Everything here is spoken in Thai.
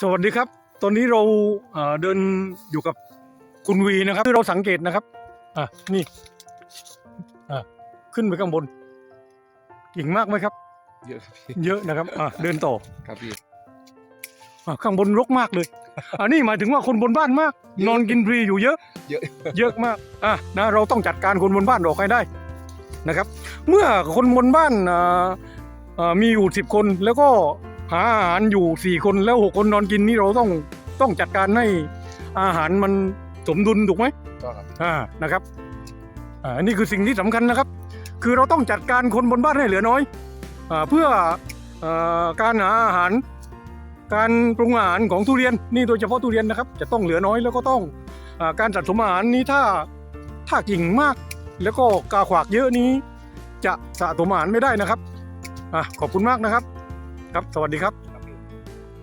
สวัสดีครับ ตอนนี้เราเอ่อเดินอยู่กับคุณวีนะครับที่เราสังเกตนะครับ อะนี่อะขึ้นไปข้างบนกิ่งมากไหมครับ เยอะครับพี่เยอะนะครับอะเดินต่อครับพี่อะข้างบนรกมากเลยอันนี้หมายถึงว่าคนบนบ้านมาก นอนกินฟรีอยู่เยอะ เยอะ เยอะมากอะนะเราต้องจัดการคนบนบ้านออกให้ได้นะครับ เมื่อคนบนบ้านอ่าอ่ามีอยู่สิบคนแล้วก็ หาอาหารอยู่สี่คนแล้วหกคนนอนกินนี่เราต้องต้องจัดการให้อาหารมันสมดุลถูกไหมก็ครับอ่านะครับอ่าอันนี้คือสิ่งที่สำคัญนะครับ คือเราต้องจัดการคนบนบ้านให้เหลือน้อยอ่าเพื่ออาการหาอาหาร การปรุงอาหารของทุเรียนนี่โดยเฉพาะทุเรียนนะครับ จะต้องเหลือน้อยแล้วก็ต้องอาการสะสมอาหารนี้ถ้าถ้ากิ่งมาก แล้วก็กาขวากเยอะนี้ จะสะสมอาหารไม่ได้นะครับอะขอบคุณมากนะครับ ครับ สวัสดีครับ